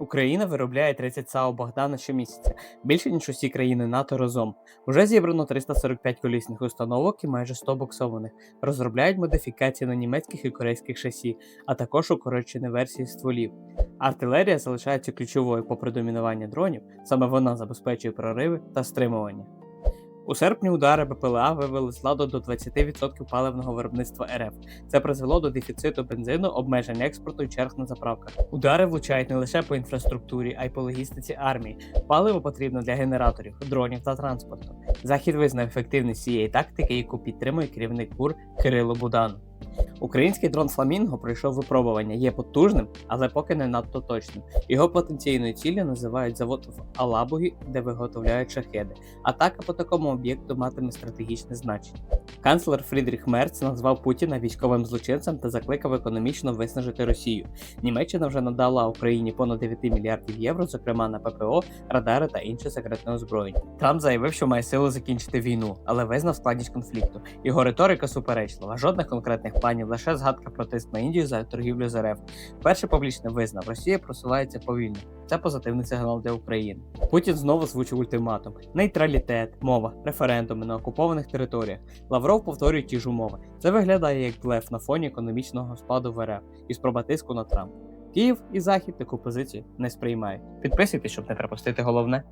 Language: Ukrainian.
Україна виробляє 30 САУ Богдана щомісяця, більше ніж усі країни НАТО разом. Уже зібрано 345 колісних установок і майже 100 боксованих. Розробляють модифікації на німецьких і корейських шасі, а також укорочені версії стволів. Артилерія залишається ключовою попри домінування дронів, саме вона забезпечує прориви та стримування. У серпні удари БПЛА вивели з ладу до 20% паливного виробництва РФ. Це призвело до дефіциту бензину, обмежень експорту і черг на заправках. Удари влучають не лише по інфраструктурі, а й по логістиці армії. Паливо потрібно для генераторів, дронів та транспорту. Захід визнав ефективність цієї тактики, яку підтримує керівник КУР Кирило Будан. Український дрон Фламінго пройшов випробування, є потужним, але поки не надто точним. Його потенційною ціллю називають завод в Алабугі, де виготовляють шахеди. Атака по такому об'єкту матиме стратегічне значення. Канцлер Фрідріх Мерц назвав Путіна військовим злочинцем та закликав економічно виснажити Росію. Німеччина вже надала Україні понад 9 мільярдів євро, зокрема на ППО, радари та інше секретне озброєння. Трамп заявив, що має сили закінчити війну, але визнав складність конфлікту. Його риторика суперечлива, жодних конкретних планів, лише згадка про тиск на Індію за торгівлю з РФ. Перший публічно визнав, Росія просувається повільно. Це позитивний сигнал для України. Путін знову звучив ультиматум: нейтралітет, мова, референдуми на окупованих територіях. Лавров повторює ті ж умови. Це виглядає як блеф на фоні економічного спаду в РФ і спроба тиску на Трамп. Київ і Захід таку позицію не сприймають. Підписуйтесь, щоб не пропустити головне.